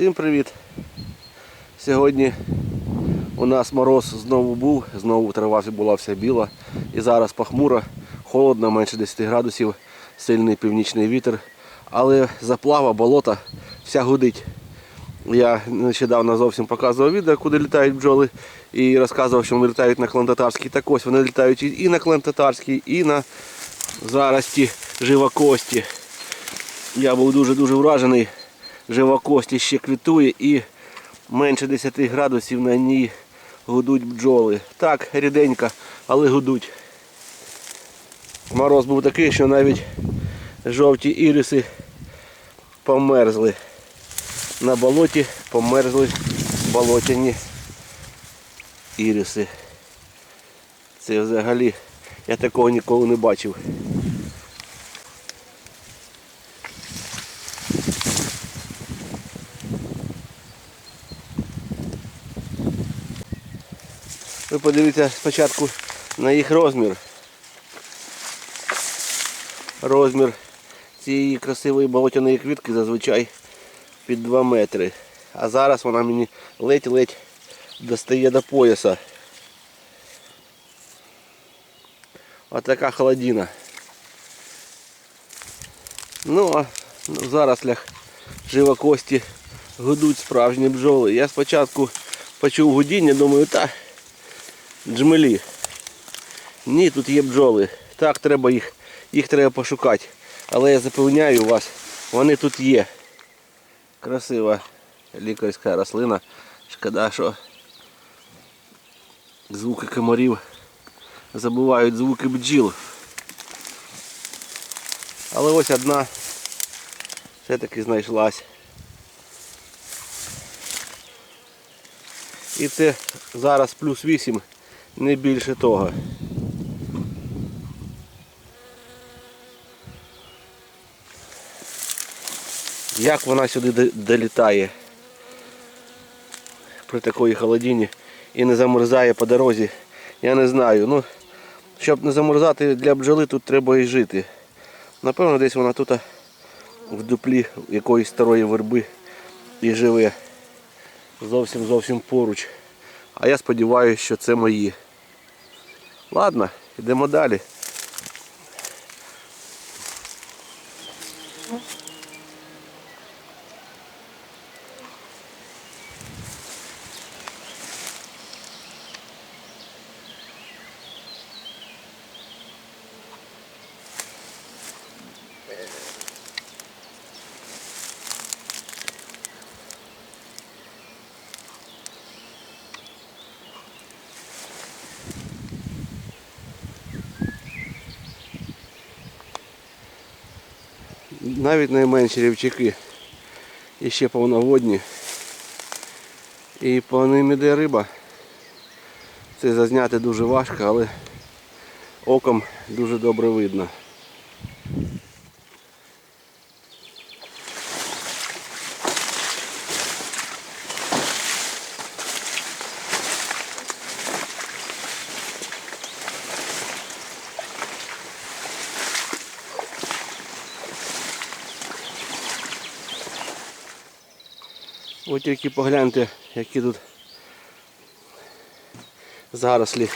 Всім привіт! Сьогодні у нас мороз знову був, знову трава була вся біла. І зараз похмуро, холодно, менше 10 градусів, сильний північний вітер. Але заплава, болота, вся гудить. Я нещодавно зовсім показував відео, куди літають бджоли, і розказував, що вони літають на клен-татарський. Так ось вони літають і на клен-татарський, і на зарості живокості. Я був дуже-дуже вражений. Живокості ще квітує і менше 10 градусів на ній гудуть бджоли. Так, ріденько, але гудуть. Мороз був такий, що навіть жовті іриси померзли. На болоті померзли болотяні іриси. Це взагалі я такого ніколи не бачив. Подивіться спочатку на їх розмір. Розмір цієї красивої болотяної квітки зазвичай під 2 метри. А зараз вона мені ледь-ледь достає до пояса. Ось така холодина. Ну а в зарослях живокості гудуть справжні бджоли. Я спочатку почув гудіння, думаю, та джмелі. Ні, тут є бджоли. Так, треба їх, їх треба пошукати. Але я запевняю вас, вони тут є. Красива лікарська рослина. Шкода, що звуки комарів забувають звуки бджіл. Але ось одна все-таки знайшлась. І це зараз плюс 8, не більше того. Як вона сюди долітає при такої холодині і не замерзає по дорозі, я не знаю. Ну, щоб не замерзати для бджоли, тут треба і жити. Напевно, десь вона тут в дуплі якоїсь старої верби і живе. Зовсім зовсім поруч. А я сподіваюся, що це мої. Ладно, йдемо далі. Навіть найменші рівчаки і ще повноводні. І по ним іде риба. Це зазняти дуже важко, але оком дуже добре видно. Ось тільки погляньте, які тут зарослі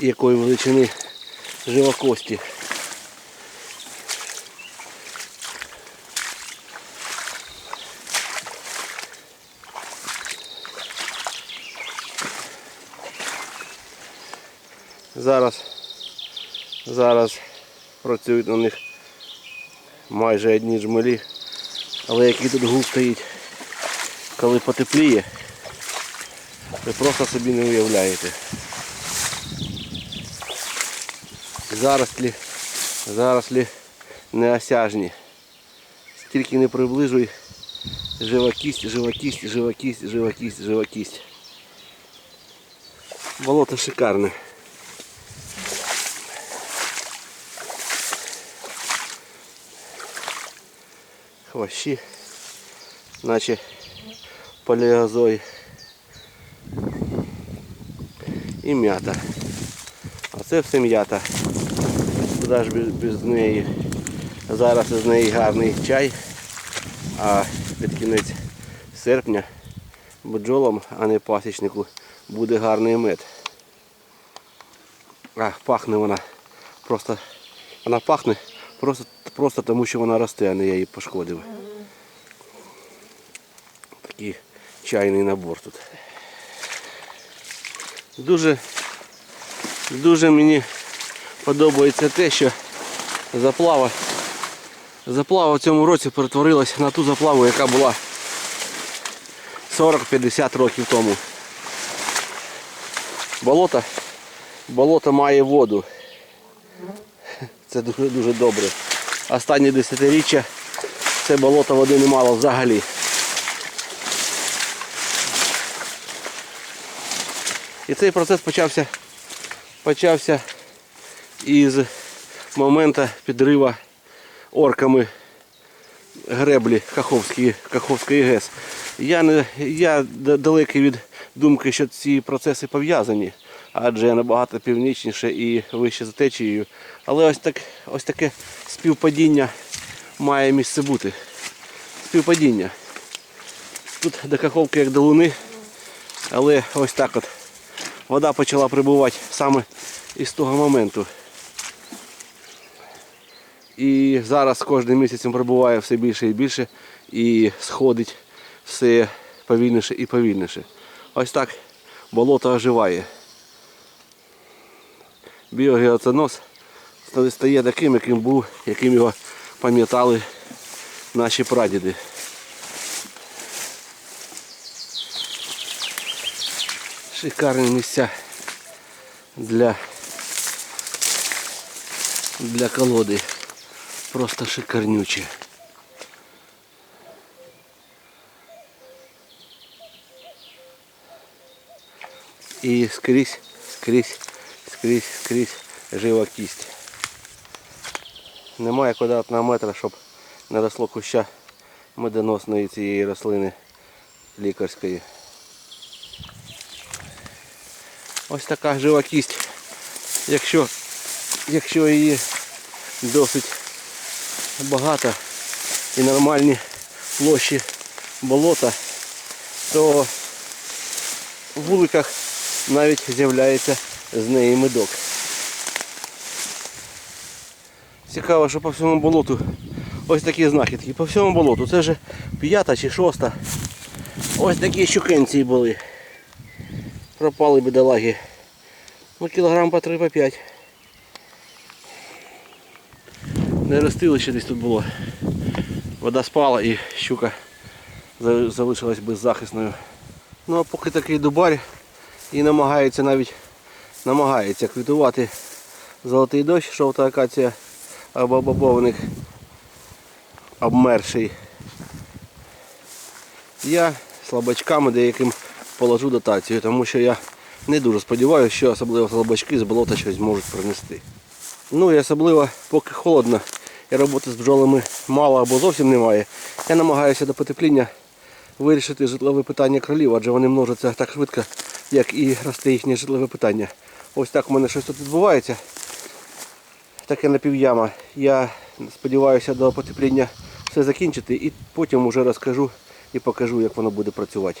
якої величини живокості. Зараз, зараз працюють на них майже одні жмелі, але який тут гул стоїть коли потепліє, ви просто собі не уявляєте. Зарослі, зарослі неосяжні. Стільки не приближуй, живокість, живокість, живокість, живокість, живокість. Болото шикарне. Хвощі, наче палеозой і м'ята. А це все м'ята. Куди ж без, без неї? Зараз із неї гарний чай, а під кінець серпня бджолам, а не пасічнику, буде гарний мед. А, пахне вона. Просто вона пахне просто, просто тому, що вона росте, а не я її пошкодив. Такий чайний набор тут. Дуже, дуже мені подобається те, що заплава, заплава в цьому році перетворилася на ту заплаву, яка була 40-50 років тому. Болото, болото має воду. Це дуже дуже добре. Останні десятиріччя це болото води не мало взагалі. І цей процес почався, почався із моменту підриву орками греблі Каховської, Каховської ГЕС. Я, не, я далекий від думки, що ці процеси пов'язані, адже набагато північніше і вище за течією. Але ось, так, ось таке співпадіння має місце бути. Співпадіння. Тут до Каховки як до Луни, але ось так от. Вода почала прибувати саме із того моменту. І зараз кожним місяцем прибуває все більше і більше і сходить все повільніше і повільніше. Ось так болото оживає. Біогеоценоз стає таким, яким був, яким його пам'ятали наші прадіди. Шикарні місця для, для колоди. Просто шикарнючі. І скрізь, скрізь, скрізь, скрізь жива кість. Немає квадратного метра, щоб не росло куща медоносної цієї рослини лікарської. Ось така жива кість. Якщо, якщо її досить багато і нормальні площі болота, то в вуликах навіть з'являється з неї медок. Цікаво, що по всьому болоту ось такі знахідки. По всьому болоту. Це вже п'ята чи шоста. Ось такі щукенці були. Пропали бідолаги. Ну, кілограм по 3 по 5. Не ростилище десь тут було. Вода спала і щука залишилась беззахисною. Ну а поки такий дубар і намагається навіть намагається квітувати золотий дощ, жовта акація або бобовник обмерший. Я слабачками деяким положу дотацію, тому що я не дуже сподіваюся, що особливо слабачки з болота щось можуть принести. Ну і особливо поки холодно і роботи з бджолами мало або зовсім немає. Я намагаюся до потепління вирішити житлове питання кролів, адже вони множаться так швидко, як і росте їхнє житлове питання. Ось так у мене щось тут відбувається. Таке напівяма. Я сподіваюся до потепління все закінчити і потім уже розкажу і покажу, як воно буде працювати.